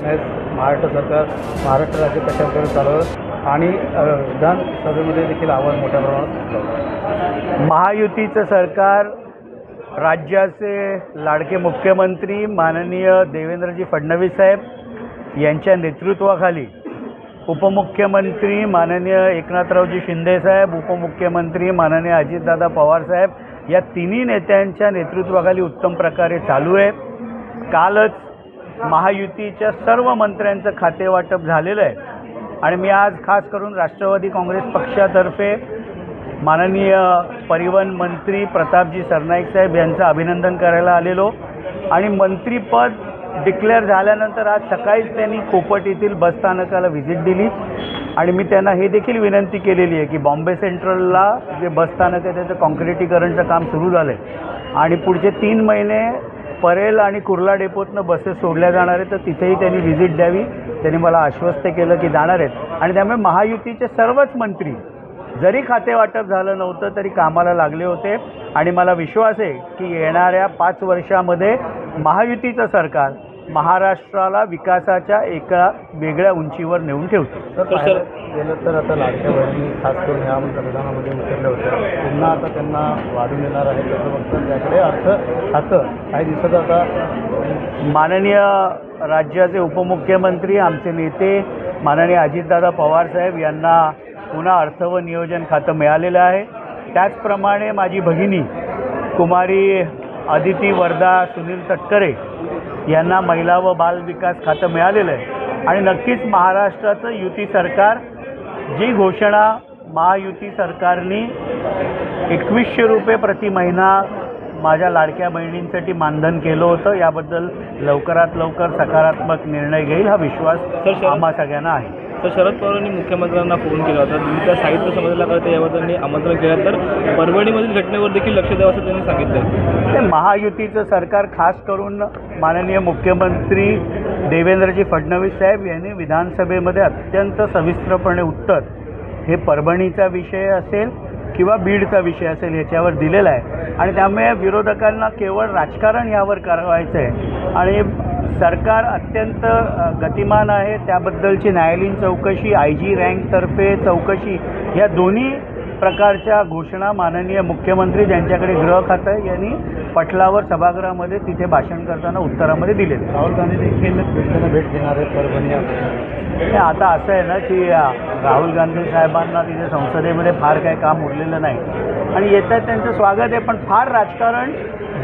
आज महाराष्ट्र सरकार महाराष्ट्र राज्य कशाप्रकारे चालवलं आणि विधानसभेमध्ये देखील आवाज मोठ्या प्रमाणात महायुतीचं सरकार राज्याचे लाडके मुख्यमंत्री माननीय देवेंद्रजी फडणवीस साहेब यांच्या नेतृत्वाखाली उपमुख्यमंत्री माननीय एकनाथरावजी शिंदेसाहेब उपमुख्यमंत्री माननीय अजितदादा पवारसाहेब या तिन्ही नेत्यांच्या नेतृत्वाखाली उत्तम प्रकारे चालू आहे. कालच महायुतीच्या सर्व मंत्र्यांचं खातेवाटप झालेलं आहे. आणि मी आज खास करून राष्ट्रवादी काँग्रेस पक्षातर्फे माननीय परिवहन मंत्री प्रतापजी सरनाईक साहेब यांचं अभिनंदन करायला आलेलो. आणि मंत्रीपद डिक्लेअर झाल्यानंतर आज सकाळीच त्यांनी कोपट येथील बसस्थानकाला व्हिजिट दिली. आणि मी त्यांना हे देखील विनंती केलेली आहे की बॉम्बे सेंट्रलला जे बसस्थानक आहे त्याचं कॉन्क्रिटीकरणचं काम सुरू झालं आहे आणि पुढचे तीन महिने परेल आणि कुर्ला डेपोतनं बसेस सोडल्या जाणार आहेत तर तिथेही त्यांनी व्हिजिट द्यावी. त्यांनी मला आश्वस्त केलं की जाणार आहेत. आणि त्यामुळे महायुतीचे सर्वच मंत्री जरी खाते वाटप झालं नव्हतं तरी कामाला लागले होते. आणि मला विश्वास आहे की येणाऱ्या पाच वर्षामध्ये महायुतीचं सरकार महाराष्ट्राला विकासाच्या एका वेगळ्या उंचीवर नेऊन ठेवतो गेलं तर आता लाडक्या बहिणी खास करून ह्या मतदानामध्ये उतरल्या होत्या पुन्हा आता त्यांना वाढून येणार आहे तसं फक्त त्याकडे अर्थ खातं काही दिसत आता माननीय राज्याचे उपमुख्यमंत्री आमचे नेते माननीय अजितदादा पवारसाहेब यांना पुन्हा अर्थ व नियोजन खातं मिळालेलं आहे. त्याचप्रमाणे माझी भगिनी कुमारी अदिती वर्धा सुनील तटकरे यांना महिला व बाल विकास खातं मिळालेलं आहे. आणि नक्कीच महाराष्ट्राचं युती सरकार जी घोषणा महायुती सरकारने एकवीसशे रुपये प्रति महिना माझ्या लाडक्या बहिणींसाठी मानधन केलं होतं याबद्दल लवकरात लवकर सकारात्मक निर्णय घेईल हा विश्वास आम्हा सगळ्यांना आहे. तर शरद पवारांनी मुख्यमंत्र्यांना फोन केला होता. विविध साहित्य समाजाला कळतं यावर त्यांनी आमंत्रण केलं. तर परभणीमधील घटनेवर देखील लक्ष द्यावं असं त्यांनी सांगितलं. ते महायुतीचं सरकार खास करून माननीय मुख्यमंत्री देवेंद्रजी फडणवीस साहेब यांनी विधानसभेमध्ये अत्यंत सविस्तरपणे उत्तर हे परभणीचा विषय असेल किंवा बीडचा विषय असेल याच्यावर दिलेला आहे. आणि त्यामुळे विरोधकांना केवळ राजकारण यावर करावायचं आहे आणि सरकार अत्यंत गतिमान आहे. त्याबद्दलची न्यायालयीन चौकशी आय जी रँकतर्फे चौकशी या दोन्ही प्रकारच्या घोषणा माननीय मुख्यमंत्री ज्यांच्याकडे गृह खातं यांनी पटलावर सभागृहामध्ये तिथे भाषण करताना उत्तरामध्ये दिलेले राहुल गांधी देखील त्यांना भेट घेणार आहेत परभणी आता असं आहे ना की राहुल गांधी साहेबांना तिथे संसदेमध्ये फार काही काम उरलेलं नाही. आणि येतात त्यांचं स्वागत आहे पण फार राजकारण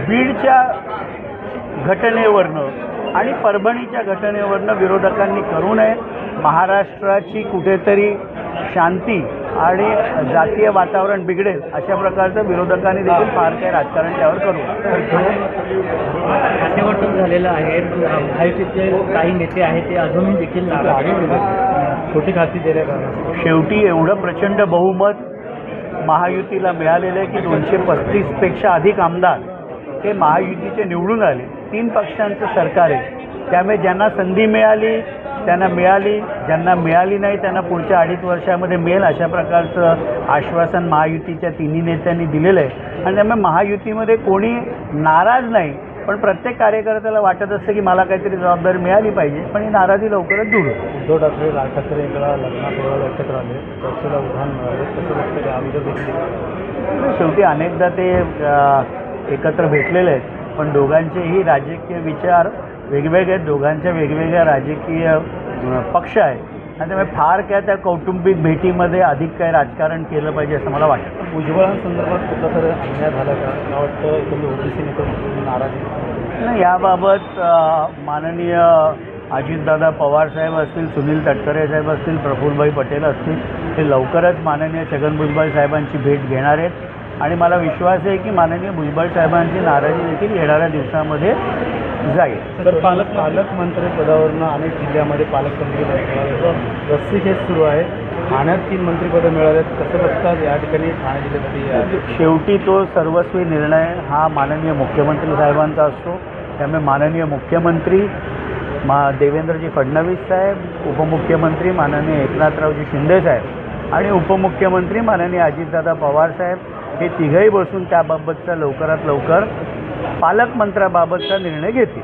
बीडच्या घटनेवरनं आणि परभणीच्या घटनेवरनं विरोधकांनी करू नये. महाराष्ट्राची कुठेतरी शांती आणि जातीय वातावरण बिघडेल अशा प्रकारचं विरोधकांनी देखील फार काही राजकारण त्यावर करू. खातेवाटप झालेलं आहे. महायुतीचे काही नेते आहेत ते अजूनही देखील. छोटी खाती दिल्या शेवटी एवढं प्रचंड बहुमत महायुतीला मिळालेलं आहे की दोनशे पस्तीसपेक्षा अधिक आमदार हे महायुतीचे निवडून आले. तीन पक्षांचं सरकार आहे. त्यामुळे ज्यांना संधी मिळाली त्यांना मिळाली. ज्यांना मिळाली नाही त्यांना पुढच्या अडीच वर्षामध्ये मिळेल अशा प्रकारचं आश्वासन महायुतीच्या तिन्ही नेत्यांनी दिलेलं आहे. आणि त्यामुळे महायुतीमध्ये कोणी नाराज नाही पण प्रत्येक कार्यकर्त्याला वाटत असतं की मला काहीतरी जबाबदारी मिळाली पाहिजे पण ही नाराजी लवकरच दूर उद्धव ठाकरे राज ठाकरे एकदा लग्नासोहळ्याला एकत्र आले. चर्चेला उधाण मिळाले. तसं वाटतं की देखील शेवटी अनेकदा ते एकत्र भेटलेले आहेत. पण दोघांचेही राजकीय विचार वेगवेगळे आहेत दोघांच्या वेगवेगळ्या राजकीय पक्ष आहेत. आणि त्यामुळे फार काय त्या कौटुंबिक भेटीमध्ये अधिक काय राजकारण केलं पाहिजे असं मला वाटतं. भुजबळांसंदर्भात कुठला तरी अन्याय झाला का? मला वाटतं एकंदर ओबीसी नेते नाराज नाही याबाबत माननीय अजितदादा पवार साहेब असतील सुनील तटकरे साहेब असतील प्रफुल्लभाई पटेल असतील ते लवकरच माननीय छगन भुजबळ साहेबांची भेट घेणार आहेत. आणि मला विश्वास आहे की माननीय भुजबळ साहेबांची नाराजी देखील येणाऱ्या दिवसामध्ये जाईल. तर पालक पालकमंत्री पदावरनं अनेक जिल्ह्यामध्ये पालकमंत्री रस्सीखेच सुरू आहे. ठाण्यात तीन मंत्रिपदं मिळालेत कसं बघतात? या ठिकाणी ठाणे जिल्ह्यासाठी शेवटी तो सर्वस्वी निर्णय हा माननीय मुख्यमंत्री साहेबांचा असतो. त्यामुळे माननीय मुख्यमंत्री मा देवेंद्रजी फडणवीस साहेब उपमुख्यमंत्री माननीय एकनाथरावजी शिंदे साहेब आणि उपमुख्यमंत्री माननीय अजितदादा पवार साहेब हे तिघही बसून त्याबाबतचा लवकरात लवकर पालकमंत्र्याबाबतचा निर्णय घेतील.